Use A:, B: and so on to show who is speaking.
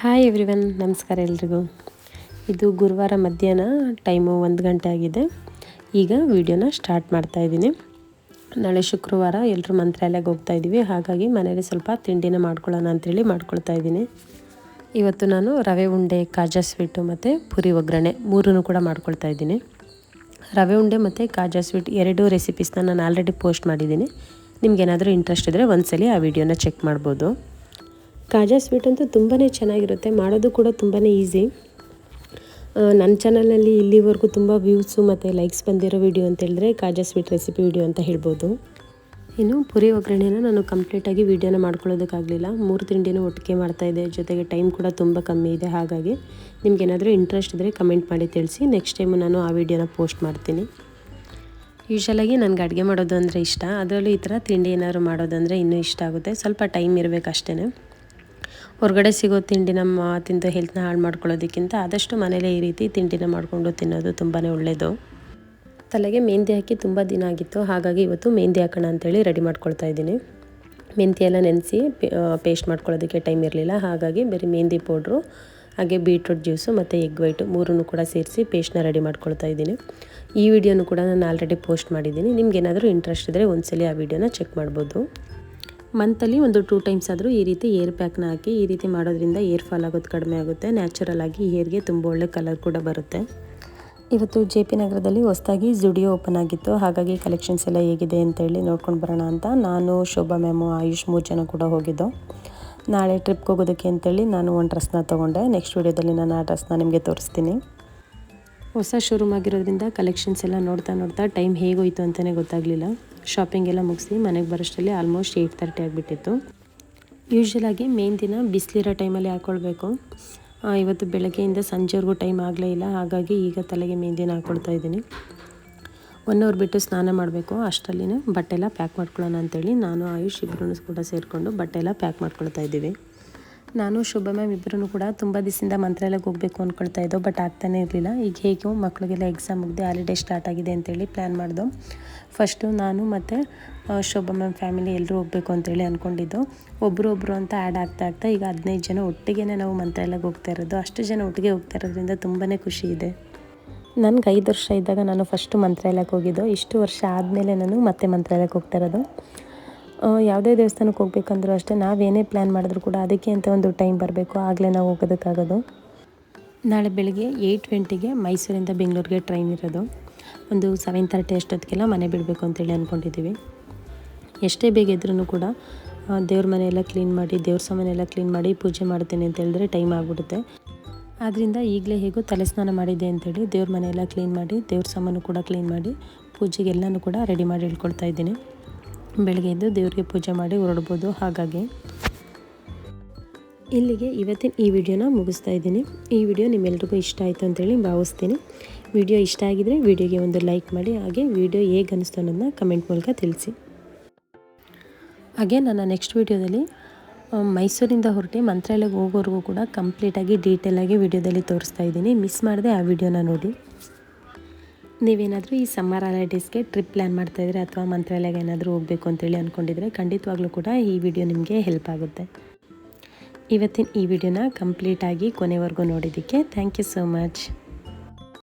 A: Hi everyone ನಮಸ್ಕಾರ ಎಲ್ರಿಗೂ. ಇದು ಗುರುವಾರ ಮಧ್ಯಾಹ್ನ ಟೈಮು ಒಂದು ಗಂಟೆ ಆಗಿದೆ. ಈಗ ವಿಡಿಯೋನ ಸ್ಟಾರ್ಟ್ ಮಾಡ್ತಾ ಇದ್ದೀನಿ. ನಾಳೆ ಶುಕ್ರವಾರ ಎಲ್ಲರೂ ಮಂತ್ರಾಲಯಕ್ಕೆ ಹೋಗ್ತಾ ಇದ್ದೀವಿ. ಹಾಗಾಗಿ ಮನೇಲಿ ಸ್ವಲ್ಪ ತಿಂಡಿನ ಮಾಡ್ಕೊಳ್ಳೋಣ ಅಂತೇಳಿ ಮಾಡ್ಕೊಳ್ತಾ ಇದ್ದೀನಿ. ಇವತ್ತು ನಾನು ರವೆ, ಉಂಡೆ, ಕಾಜಾ ಸ್ವೀಟು ಮತ್ತು ಪುರಿ ಒಗ್ಗರಣೆ ಮೂರನ್ನು ಕೂಡ ಮಾಡ್ಕೊಳ್ತಾ ಇದ್ದೀನಿ. ರವೆ, ಉಂಡೆ ಮತ್ತು ಕಾಜಾ ಸ್ವೀಟ್ ಎರಡೂ ರೆಸಿಪೀಸ್ನ ನಾನು ಆಲ್ರೆಡಿ ಪೋಸ್ಟ್ ಮಾಡಿದ್ದೀನಿ. ನಿಮ್ಗೇನಾದರೂ ಇಂಟ್ರೆಸ್ಟ್ ಇದ್ದರೆ ಒಂದ್ಸಲಿ ಆ ವಿಡಿಯೋನ ಚೆಕ್ ಮಾಡ್ಬೋದು. ಕಾಜಾ ಸ್ವೀಟ್ ಅಂತೂ ತುಂಬಾ ಚೆನ್ನಾಗಿರುತ್ತೆ. ಮಾಡೋದು ಕೂಡ ತುಂಬಾ ಈಸಿ. ನನ್ನ ಚಾನಲಲ್ಲಿ ಇಲ್ಲಿವರೆಗೂ ತುಂಬ ವ್ಯೂಸು ಮತ್ತು ಲೈಕ್ಸ್ ಬಂದಿರೋ ವಿಡಿಯೋ ಅಂತ ಹೇಳಿದ್ರೆ ಕಾಜಾ ಸ್ವೀಟ್ ರೆಸಿಪಿ ವಿಡಿಯೋ ಅಂತ ಹೇಳ್ಬೋದು. ಇನ್ನು ಪುರಿ ಒಗ್ಗರಣೆನ ನಾನು ಕಂಪ್ಲೀಟಾಗಿ ವೀಡಿಯೋನ ಮಾಡ್ಕೊಳ್ಳೋದಕ್ಕಾಗಲಿಲ್ಲ. ಮೂರು ತಿಂಡಿನೂ ಒಟ್ಟಿಗೆ ಮಾಡ್ತಾಯಿದ್ದೆ ಜೊತೆಗೆ ಟೈಮ್ ಕೂಡ ತುಂಬ ಕಮ್ಮಿ ಇದೆ. ಹಾಗಾಗಿ ನಿಮ್ಗೇನಾದರೂ ಇಂಟ್ರೆಸ್ಟ್ ಇದ್ದರೆ ಕಮೆಂಟ್ ಮಾಡಿ ತಿಳಿಸಿ. ನೆಕ್ಸ್ಟ್ ಟೈಮು ನಾನು ಆ ವೀಡಿಯೋನ ಪೋಸ್ಟ್ ಮಾಡ್ತೀನಿ. ಯೂಶಲಾಗಿ ನನಗೆ ಅಡುಗೆ ಮಾಡೋದು ಅಂದರೆ ಇಷ್ಟ. ಅದರಲ್ಲೂ ಈ ಥರ ತಿಂಡಿ ಏನಾದ್ರು ಮಾಡೋದಂದರೆ ಇನ್ನೂ ಇಷ್ಟ ಆಗುತ್ತೆ. ಸ್ವಲ್ಪ ಟೈಮ್ ಇರಬೇಕು ಅಷ್ಟೇ ಹೊರಗಡೆ ಸಿಗೋ ತಿಂಡಿ ನಮ್ಮ ತಿಂದು ಹೆಲ್ತ್ನ ಹಾಳು ಮಾಡ್ಕೊಳ್ಳೋದಕ್ಕಿಂತ ಆದಷ್ಟು ಮನೇಲೇ ಈ ರೀತಿ ತಿಂಡಿನ ಮಾಡಿಕೊಂಡು ತಿನ್ನೋದು ತುಂಬಾ ಒಳ್ಳೆಯದು ತಲೆಗೆ ಮೆಹಂದಿ ಹಾಕಿ ತುಂಬ ದಿನ ಆಗಿತ್ತು. ಹಾಗಾಗಿ ಇವತ್ತು ಮೆಹಂದಿ ಹಾಕೋಣ ಅಂತೇಳಿ ರೆಡಿ ಮಾಡ್ಕೊಳ್ತಾ ಇದ್ದೀನಿ. ಮೆಂತಿ ಎಲ್ಲ ನೆನೆಸಿ ಪೇಸ್ಟ್ ಮಾಡ್ಕೊಳ್ಳೋದಕ್ಕೆ ಟೈಮ್ ಇರಲಿಲ್ಲ. ಹಾಗಾಗಿ ಬರೀ ಮೆಹಂದಿ ಪೌಡ್ರು ಹಾಗೆ ಬೀಟ್ರೂಟ್ ಜ್ಯೂಸು ಮತ್ತು ಎಗ್ ವೈಟು ಮೂರನ್ನು ಕೂಡ ಸೇರಿಸಿ ಪೇಸ್ಟ್ನ ರೆಡಿ ಮಾಡ್ಕೊಳ್ತಾ ಇದ್ದೀನಿ. ಈ ವಿಡಿಯೋನು ಕೂಡ ನಾನು ಆಲ್ರೆಡಿ ಪೋಸ್ಟ್ ಮಾಡಿದ್ದೀನಿ. ನಿಮ್ಗೇನಾದರೂ ಇಂಟ್ರೆಸ್ಟ್ ಇದ್ದರೆ ಒಂದ್ಸಲಿ ಆ ವಿಡಿಯೋನ ಚೆಕ್ ಮಾಡ್ಬೋದು. ಮಂತಲ್ಲಿ ಒಂದು ಟೂ ಟೈಮ್ಸ್ ಆದರೂ ಈ ರೀತಿ ಏರ್ ಪ್ಯಾಕ್ನ ಹಾಕಿ ಈ ರೀತಿ ಮಾಡೋದ್ರಿಂದ ಏರ್ ಫಾಲ್ ಆಗೋದು ಕಡಿಮೆ ಆಗುತ್ತೆ. ನ್ಯಾಚುರಲ್ ಆಗಿ ಹೇರ್ಗೆ ತುಂಬ ಒಳ್ಳೆ ಕಲರ್ ಕೂಡ ಬರುತ್ತೆ. ಇವತ್ತು ಜೆ ಪಿ ನಗರದಲ್ಲಿ ಹೊಸದಾಗಿ ಜುಡಿಯೋ ಓಪನ್ ಆಗಿತ್ತು. ಹಾಗಾಗಿ ಕಲೆಕ್ಷನ್ಸ್ ಎಲ್ಲ ಹೇಗಿದೆ ಅಂತೇಳಿ ನೋಡ್ಕೊಂಡು ಬರೋಣ ಅಂತ. ನಾನು, ಶೋಭಾ, ಮ್ಯಾಮು, ಆಯುಷ್ ಮೂರು ಜನ ಕೂಡ ಹೋಗಿದ್ದು. ನಾಳೆ ಟ್ರಿಪ್ಗೆ ಹೋಗೋದಕ್ಕೆ ಅಂತೇಳಿ ನಾನು ಒಂದು ಡ್ರೆಸ್ನ ತೊಗೊಂಡೆ. ನೆಕ್ಸ್ಟ್ ವೀಡಿಯೋದಲ್ಲಿ ನಾನು ಆ ಡ್ರೆಸ್ನ ನಿಮಗೆ ತೋರಿಸ್ತೀನಿ. ಹೊಸ ಶೋರೂಮ್ ಆಗಿರೋದ್ರಿಂದ ಕಲೆಕ್ಷನ್ಸ್ ಎಲ್ಲ ನೋಡ್ತಾ ನೋಡ್ತಾ ಟೈಮ್ ಹೇಗೋಯ್ತು ಅಂತಲೇ ಗೊತ್ತಾಗಲಿಲ್ಲ. ಶಾಪಿಂಗ್ ಎಲ್ಲ ಮುಗಿಸಿ ಮನೆಗೆ ಬರೋಷ್ಟರಲ್ಲಿ ಆಲ್ಮೋಸ್ಟ್ ಏಯ್ಟ್ ತರ್ಟಿ ಆಗಿಬಿಟ್ಟಿತ್ತು. ಯೂಶ್ವಲಾಗಿ ಮೇನ್ ದಿನ ಬಿಸಿಲಿರೋ ಟೈಮಲ್ಲಿ ಹಾಕ್ಕೊಳ್ಬೇಕು ಇವತ್ತು ಬೆಳಗ್ಗೆಯಿಂದ ಸಂಜೆವರೆಗೂ ಟೈಮ್ ಆಗಲೇ ಇಲ್ಲ, ಹಾಗಾಗಿ ಈಗ ತಲೆಗೆ ಮೆಹಂದಿನ ಹಾಕ್ಕೊಳ್ತಾ ಇದ್ದೀನಿ. ಒನ್ ಅವರ್ ಬಿಟ್ಟು ಸ್ನಾನ ಮಾಡಬೇಕು, ಅಷ್ಟರಲ್ಲಿನೇ ಬಟ್ಟೆ ಎಲ್ಲ ಪ್ಯಾಕ್ ಮಾಡ್ಕೊಳ್ಳೋಣ ಅಂತೇಳಿ ನಾನು, ಆಯುಷ್ ಇಬ್ಬರೂ ಕೂಡ ಸೇರಿಕೊಂಡು ಬಟ್ಟೆ ಎಲ್ಲ ಪ್ಯಾಕ್ ಮಾಡ್ಕೊಳ್ತಾ ಇದ್ದೀವಿ. ನಾನು ಶುಭ ಮ್ಯಾಮ್ ಇಬ್ಬರೂ ಕೂಡ ತುಂಬ ದಿವಸದಿಂದ ಮಂತ್ರಾಲಯಕ್ಕೆ ಹೋಗಬೇಕು ಅಂದ್ಕೊಳ್ತಾ ಇದ್ದೋ ಬಟ್ ಆಗ್ತಾನೆ ಇರಲಿಲ್ಲ. ಈಗ ಹೇಗೆ ಮಕ್ಕಳಿಗೆಲ್ಲ ಎಕ್ಸಾಮ್ ಮುಗಿದು ಹಾಲಿಡೇ ಸ್ಟಾರ್ಟ್ ಆಗಿದೆ ಅಂತೇಳಿ ಪ್ಲ್ಯಾನ್ ಮಾಡ್ದೋ. ಫಸ್ಟು ನಾನು ಮತ್ತು ಶೋಭಾ ಮ್ಯಾಮ್ ಫ್ಯಾಮಿಲಿ ಎಲ್ಲರೂ ಹೋಗಬೇಕು ಅಂತೇಳಿ ಅಂದ್ಕೊಂಡಿದ್ದು ಒಬ್ಬರು ಒಬ್ಬರು ಅಂತ ಆ್ಯಡ್ ಆಗ್ತಾ ಆಗ್ತಾ ಈಗ ಹದಿನೈದು ಜನ ಒಟ್ಟಿಗೆ ನಾವು ಮಂತ್ರಾಲಯಕ್ಕೆ ಹೋಗ್ತಾ ಇರೋದು. ಅಷ್ಟು ಜನ ಒಟ್ಟಿಗೆ ಹೋಗ್ತಾ ಇರೋದ್ರಿಂದ ತುಂಬಾ ಖುಷಿ ಇದೆ. ನನಗೆ ಐದು ವರ್ಷ ಇದ್ದಾಗ ನಾನು ಫಸ್ಟು ಮಂತ್ರಾಲಯಕ್ಕೆ ಹೋಗಿದ್ದು. ಇಷ್ಟು ವರ್ಷ ಆದಮೇಲೆ ನಾನು ಮತ್ತೆ ಮಂತ್ರಾಲಯಕ್ಕೆ ಹೋಗ್ತಾ ಇರೋದು. ಯಾವುದೇ ದೇವಸ್ಥಾನಕ್ಕೆ ಹೋಗ್ಬೇಕಂದ್ರೂ ಅಷ್ಟೇ ನಾವೇನೇ ಪ್ಲ್ಯಾನ್ ಮಾಡಿದ್ರು ಕೂಡ ಅದಕ್ಕೆ ಅಂತ ಒಂದು ಟೈಮ್ ಬರಬೇಕು. ಆಗಲೇ ನಾವು ಹೋಗೋದಕ್ಕಾಗೋದು. ನಾಳೆ ಬೆಳಗ್ಗೆ ಏಯ್ಟ್ ಟ್ವೆಂಟಿಗೆ ಮೈಸೂರಿಂದ ಬೆಂಗಳೂರಿಗೆ ಟ್ರೈನ್ ಇರೋದು. ಒಂದು ಸೆವೆನ್ ತರ್ಟಿ ಅಷ್ಟೊತ್ತಿಗೆಲ್ಲ ಮನೆ ಬಿಡಬೇಕು ಅಂತೇಳಿ ಅಂದ್ಕೊಂಡಿದ್ದೀವಿ ಎಷ್ಟೇ ಬೇಗ ಇದ್ರೂ ಕೂಡ ದೇವ್ರ ಮನೆಯೆಲ್ಲ ಕ್ಲೀನ್ ಮಾಡಿ, ದೇವ್ರ ಸಾಮಾನೆಲ್ಲ ಕ್ಲೀನ್ ಮಾಡಿ ಪೂಜೆ ಮಾಡ್ತೀನಿ ಅಂತ ಹೇಳಿದ್ರೆ ಟೈಮ್ ಆಗಿಬಿಡುತ್ತೆ. ಆದ್ದರಿಂದ ಈಗಲೇ ಹೇಗೋ ತಲೆ ಸ್ನಾನ ಮಾಡಿದ್ದೆ ಅಂತೇಳಿ ದೇವ್ರ ಮನೆಯೆಲ್ಲ ಕ್ಲೀನ್ ಮಾಡಿ, ದೇವ್ರ ಸಾಮಾನು ಕೂಡ ಕ್ಲೀನ್ ಮಾಡಿ ಪೂಜೆಗೆ ಎಲ್ಲನೂ ಕೂಡ ರೆಡಿ ಮಾಡಿ ಇಟ್ಕೊಳ್ತಾ ಇದ್ದೀನಿ. ಬೆಳಗ್ಗೆ ಎದ್ದು ದೇವರಿಗೆ ಪೂಜೆ ಮಾಡಿ ಹೊರಡ್ಬೋದು. ಹಾಗಾಗಿ ಇಲ್ಲಿಗೆ ಇವತ್ತಿನ ಈ ವಿಡಿಯೋನ ಮುಗಿಸ್ತಾ ಇದ್ದೀನಿ. ಈ ವಿಡಿಯೋ ನಿಮ್ಮೆಲ್ರಿಗೂ ಇಷ್ಟ ಆಯಿತು ಅಂತೇಳಿ ಭಾವಿಸ್ತೀನಿ. ವಿಡಿಯೋ ಇಷ್ಟ ಆಗಿದರೆ ವಿಡಿಯೋಗೆ ಒಂದು ಲೈಕ್ ಮಾಡಿ, ಹಾಗೆ ವಿಡಿಯೋ ಹೇಗೆ ಅನ್ನಿಸ್ತು ಅನ್ನೋದನ್ನ ಕಮೆಂಟ್ ಮೂಲಕ ತಿಳಿಸಿ. ಹಾಗೆ ನನ್ನ ನೆಕ್ಸ್ಟ್ ವಿಡಿಯೋದಲ್ಲಿ ಮೈಸೂರಿಂದ ಹೊರಟೆ ಮಂತ್ರಾಲಯಕ್ಕೆ ಹೋಗೋವರೆಗೂ ಕೂಡ ಕಂಪ್ಲೀಟಾಗಿ ಡೀಟೇಲಾಗಿ ವಿಡಿಯೋದಲ್ಲಿ ತೋರಿಸ್ತಾ ಇದ್ದೀನಿ. ಮಿಸ್ ಮಾಡದೆ ಆ ವಿಡಿಯೋನ ನೋಡಿ. ನೀವೇನಾದರೂ ಈ ಸಮ್ಮರ್ ಹಾಲಿಡೇಸ್ಗೆ ಟ್ರಿಪ್ ಪ್ಲ್ಯಾನ್ ಮಾಡ್ತಾಯಿದ್ರೆ ಅಥವಾ ಮಂತ್ರಾಲಯಗೆ ಏನಾದರೂ ಹೋಗಬೇಕು ಅಂತೇಳಿ ಅಂದ್ಕೊಂಡಿದ್ರೆ ಖಂಡಿತವಾಗ್ಲೂ ಕೂಡ ಈ ವಿಡಿಯೋ ನಿಮಗೆ ಹೆಲ್ಪ್ ಆಗುತ್ತೆ. ಇವತ್ತಿನ ಈ ವಿಡಿಯೋನ ಕಂಪ್ಲೀಟಾಗಿ ಕೊನೆವರೆಗೂ ನೋಡಿದ್ದಕ್ಕೆ ಥ್ಯಾಂಕ್ ಯು ಸೋ ಮಚ್